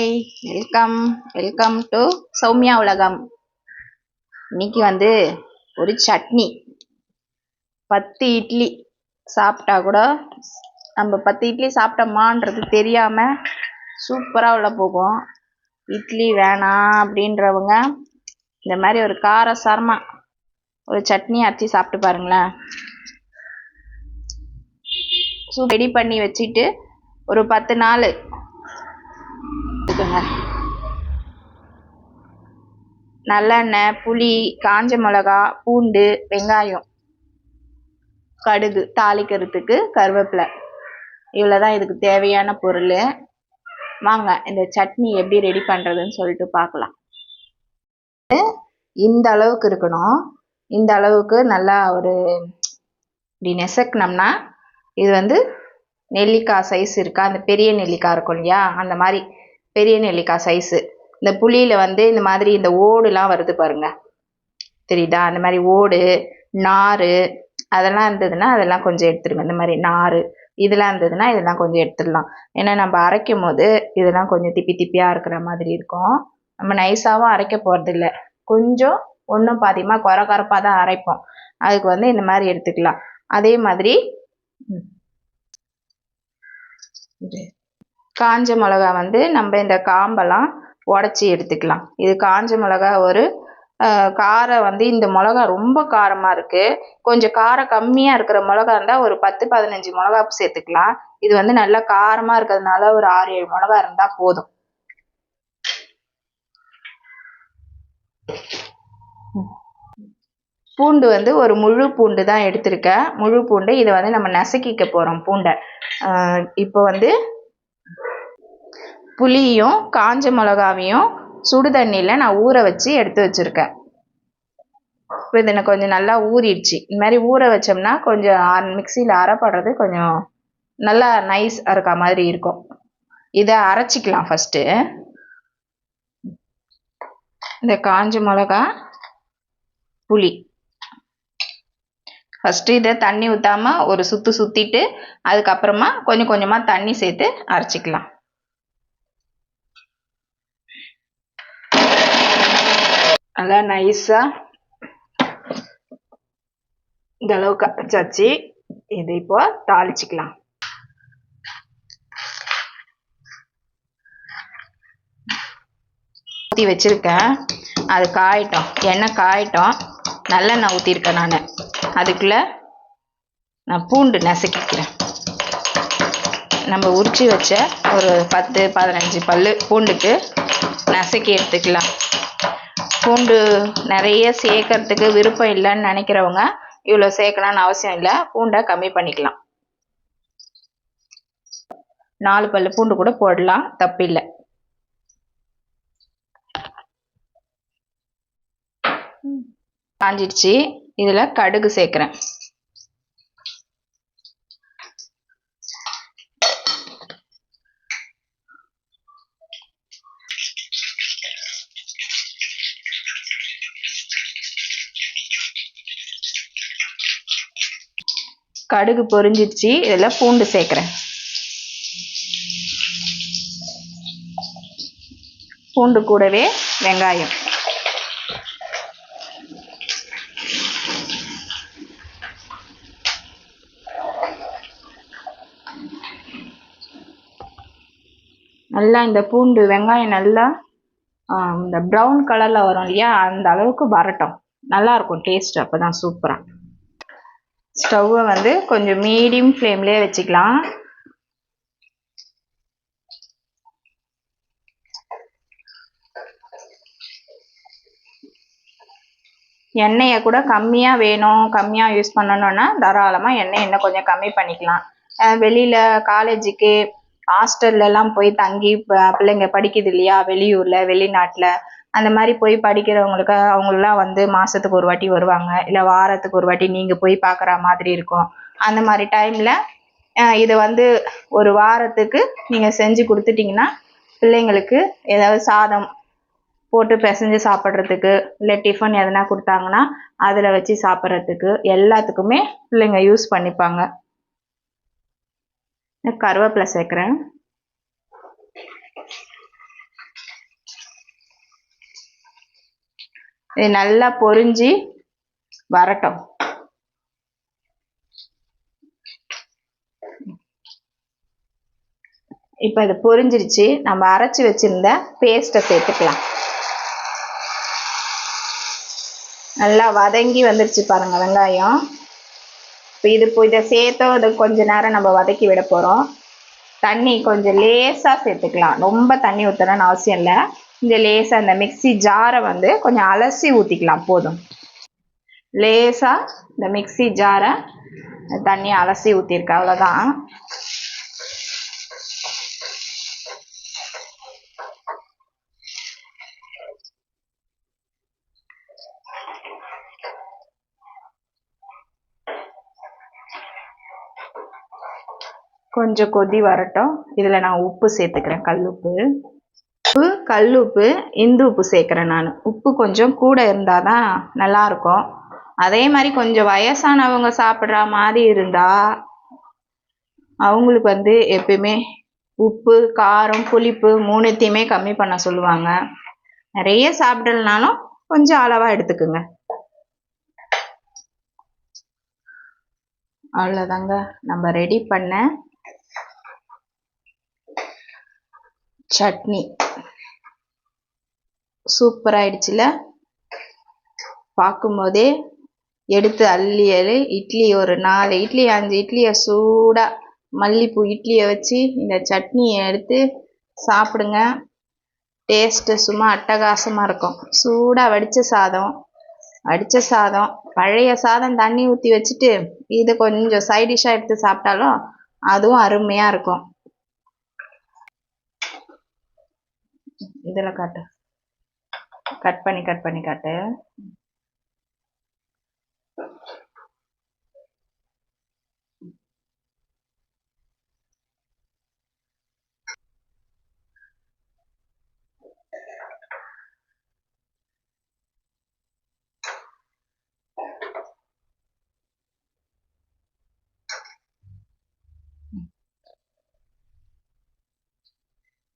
Welcome welcome to Soumya உலகம் இன்னைக்கு வந்து ஒரு சட்னி. பத்து இட்லி சாப்பிட்டா கூட நம்ம பத்து இட்லி சாப்பிட்டோமான்றது தெரியாம சூப்பராக உள்ள போகும். இட்லி வேணாம் அப்படின்றவங்க இந்த மாதிரி ஒரு காரசாரமா ஒரு சட்னி அரைச்சி சாப்பிட்டு பாருங்களேன். சூப் ரெடி பண்ணி வச்சுட்டு ஒரு பத்து நாள் நல்லெண்ணெய் புளி காஞ்ச மிளகா பூண்டு வெங்காயம் கடுகு தாளிக்கிறதுக்கு கருவேப்பிலை. இவ்வளோதான் இதுக்கு தேவையான பொருள். வாங்க இந்த சட்னி எப்படி ரெடி பண்ணுறதுன்னு சொல்லிட்டு பார்க்கலாம். இந்த அளவுக்கு இருக்கணும். இந்த அளவுக்கு நல்லா ஒரு இப்படி நெசக்குனோம்னா இது வந்து நெல்லிக்காய் சைஸ் இருக்கா? அந்த பெரிய நெல்லிக்காய் இருக்கும் இல்லையா? அந்த மாதிரி பெரிய நெல்லிக்காய் சைஸு இந்த புளியில் வந்து இந்த மாதிரி இந்த ஓடுலாம் வருது பாருங்க. தெரியுதா? அந்த மாதிரி ஓடு நார் அதெல்லாம் இருந்ததுன்னா அதெல்லாம் கொஞ்சம் எடுத்துருங்க. இந்த மாதிரி நார் இதெல்லாம் இருந்ததுன்னா இதெல்லாம் கொஞ்சம் எடுத்துடலாம். ஏன்னா நம்ம அரைக்கும் போது இதெல்லாம் கொஞ்சம் திப்பி திப்பியாக இருக்கிற மாதிரி இருக்கும். நம்ம நைஸாகவும் அரைக்க போகிறதில்ல கொஞ்சம் ஒன்றும் பாதியமாக குறை குறைப்பாக தான் அரைப்போம். அதுக்கு வந்து இந்த மாதிரி எடுத்துக்கலாம். அதே மாதிரி காஞ்ச மிளகா வந்து நம்ம இந்த காம்பெல்லாம் உடச்சி எடுத்துக்கலாம். இது காஞ்ச மிளகா ஒரு காரம் வந்து இந்த மிளகா ரொம்ப காரமாக இருக்குது கொஞ்சம் காரம் கம்மியாக இருக்கிற மிளகா இருந்தால் ஒரு பத்து பதினஞ்சு மிளகா சேர்த்துக்கலாம். இது வந்து நல்லா காரமாக இருக்கிறதுனால ஒரு ஆறு ஏழு மிளகா இருந்தால் போதும். பூண்டு வந்து ஒரு முழு பூண்டு தான் எடுத்திருக்கேன். முழு பூண்டு இதை வந்து நம்ம நசுக்கிக்க போகிறோம் பூண்டை. இப்போ வந்து புளியும் காஞ்ச மிளகாவையும் சுடு தண்ணியில் நான் ஊற வச்சு எடுத்து வச்சுருக்கேன். இப்போ இதை கொஞ்சம் நல்லா ஊறிடுச்சு. இந்த மாதிரி ஊற வச்சோம்னா கொஞ்சம் மிக்சியில் அரைப்படுறது கொஞ்சம் நல்லா நைஸ் இருக்க மாதிரி இருக்கும். இதை அரைச்சிக்கலாம் ஃபஸ்ட்டு இந்த காஞ்ச மிளகா புளி. ஃபஸ்ட்டு இதை தண்ணி ஊற்றாமல் ஒரு சுற்று சுற்றிட்டு அதுக்கப்புறமா கொஞ்சம் கொஞ்சமாக தண்ணி சேர்த்து அரைச்சிக்கலாம். நல்லா நைஸாக இந்த அளவுக்கு அரைச்சாச்சு. இதை இப்போ தாளிச்சிக்கலாம். ஊற்றி வச்சுருக்கேன். அது காயட்டும். எண்ணெய் காயட்டும். நல்லெண்ணெய் ஊற்றிருக்கேன் நான். அதுக்குள்ளே நான் பூண்டு நசுக்கிக்கிறேன். நம்ம உரிச்சு வச்ச ஒரு பத்து பதினஞ்சு பல் பூண்டுக்கு நசுக்கி எடுத்துக்கலாம். பூண்டு நிறைய சேர்க்கறதுக்கு விருப்பம் இல்லைன்னு நினைக்கிறவங்க இவ்வளோ சேர்க்கணும்னு அவசியம் இல்லை. பூண்டை கம்மி பண்ணிக்கலாம். நாலு பல் பூண்டு கூட போடலாம். தப்பில்லை காஞ்சிடுச்சு. இதில் கடுகு சேர்க்குறேன். கடுகு பொரிஞ்சிடுச்சு இதில் பூண்டு சேர்க்குறேன். பூண்டு கூடவே வெங்காயம். நல்லா இந்த பூண்டு வெங்காயம் நல்லா இந்த ப்ரௌன் கலரில் வரும் இல்லையா? அந்த அளவுக்கு வரட்டும். நல்லாயிருக்கும் டேஸ்ட் அப்போ தான் சூப்பராக ஸ்டவ்வை வந்து கொஞ்சம் மீடியம் ஃப்ளேம்லேயே வச்சுக்கலாம். எண்ணெயை கூட கம்மியாக வேணும் கம்மியாக யூஸ் பண்ணணும்னா தாராளமாக எண்ணெய் இன்னும் கொஞ்சம் கம்மி பண்ணிக்கலாம். வெளியில் காலேஜுக்கு ஹாஸ்டல்லலாம் போய் தங்கி பிள்ளைங்க படிக்குது இல்லையா வெளியூரில் வெளிநாட்டில் அந்த மாதிரி போய் படிக்கிறவங்களுக்கு அவங்களெலாம் வந்து மாதத்துக்கு ஒரு வாட்டி வருவாங்க. இல்லை வாரத்துக்கு ஒரு வாட்டி நீங்கள் போய் பார்க்குற மாதிரி இருக்கும். அந்த மாதிரி டைமில் இதை வந்து ஒரு வாரத்துக்கு நீங்கள் செஞ்சு கொடுத்துட்டிங்கன்னா பிள்ளைங்களுக்கு ஏதாவது சாதம் போட்டு பிசைஞ்சு சாப்பிட்றதுக்கு இல்லை டிஃபன் எதனா கொடுத்தாங்கன்னா அதில் வச்சு சாப்பிட்றதுக்கு எல்லாத்துக்குமே பிள்ளைங்க யூஸ் பண்ணிப்பாங்க. கருவேப்பிலை சேர்க்குறேன். இது நல்லா பொரிஞ்சு வரட்டும். இப்போ இது பொரிஞ்சிருச்சு நம்ம அரைச்சி வச்சிருந்த பேஸ்ட்டை சேர்த்துக்கலாம். நல்லா வதங்கி வந்துருச்சு பாருங்க வெங்காயம். இப்போ இது இப்போ இதை சேர்த்தோ இது கொஞ்ச நேரம் நம்ம வதக்கி விட போகிறோம் தண்ணி கொஞ்சம் லேசாக சேர்த்துக்கலாம். ரொம்ப தண்ணி ஊற்றணும்னு அவசியம் இல்லை. இந்த லேசாக இந்த மிக்ஸி ஜாரை வந்து கொஞ்சம் அலசி ஊற்றிக்கலாம் போதும். லேசாக இந்த மிக்ஸி ஜாரை தண்ணி அலசி ஊற்றிருக்கேன் அவ்வளோதான் கொஞ்சம் கொதி வரட்டும். இதில் நான் உப்பு சேர்த்துக்கிறேன் கல் உப்பு கல் உப்பு இந்து உப்பு சேர்க்குறேன் நான். உப்பு கொஞ்சம் கூட இருந்தால் தான் நல்லாயிருக்கும். அதே மாதிரி கொஞ்சம் வயசானவங்க சாப்பிட்ற மாதிரி இருந்தால் அவங்களுக்கு வந்து எப்பயுமே உப்பு காரம் புளிப்பு மூணுத்தையுமே கம்மி பண்ண சொல்லுவாங்க. நிறைய சாப்பிடலனாலும் கொஞ்சம் அளவாக எடுத்துக்குங்க. அவ்வளோதாங்க நம்ம ரெடி பண்ண சட்னி. சூப்பர் ஆயிடுச்சுல. பார்க்கும்போதே எடுத்து அள்ளி அள்ளி இட்லி ஒரு நாலு இட்லி அஞ்சு இட்லியை சூடாக மல்லிப்பூ இட்லியை வச்சு இந்த சட்னியை எடுத்து சாப்பிடுங்க. டேஸ்ட்டு சும்மா அட்டகாசமாக இருக்கும். சூடாக வடித்த சாதம். வடித்த சாதம். பழைய சாதம் தண்ணி ஊற்றி வச்சுட்டு இது கொஞ்சம் சைடிஷ்ஷாக எடுத்து சாப்பிட்டாலும் அதுவும் அருமையாக இருக்கும். இதில் காட்டு. கட் பண்ணி கட் பண்ணி காட்டு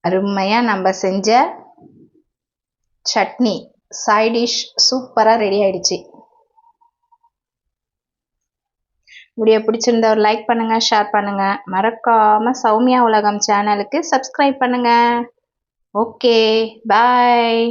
அருமையாக நம்ம செஞ்ச சட்னி சைடிஷ் சூப்பராக ரெடி ஆயிடுச்சு. வீடியோ பிடிச்சிருந்தா ஒரு லைக் பண்ணுங்கள் ஷேர் பண்ணுங்கள் மறக்காமல் சௌமியா உலகம் சேனலுக்கு சப்ஸ்கிரைப் பண்ணுங்கள் ஓகே பாய்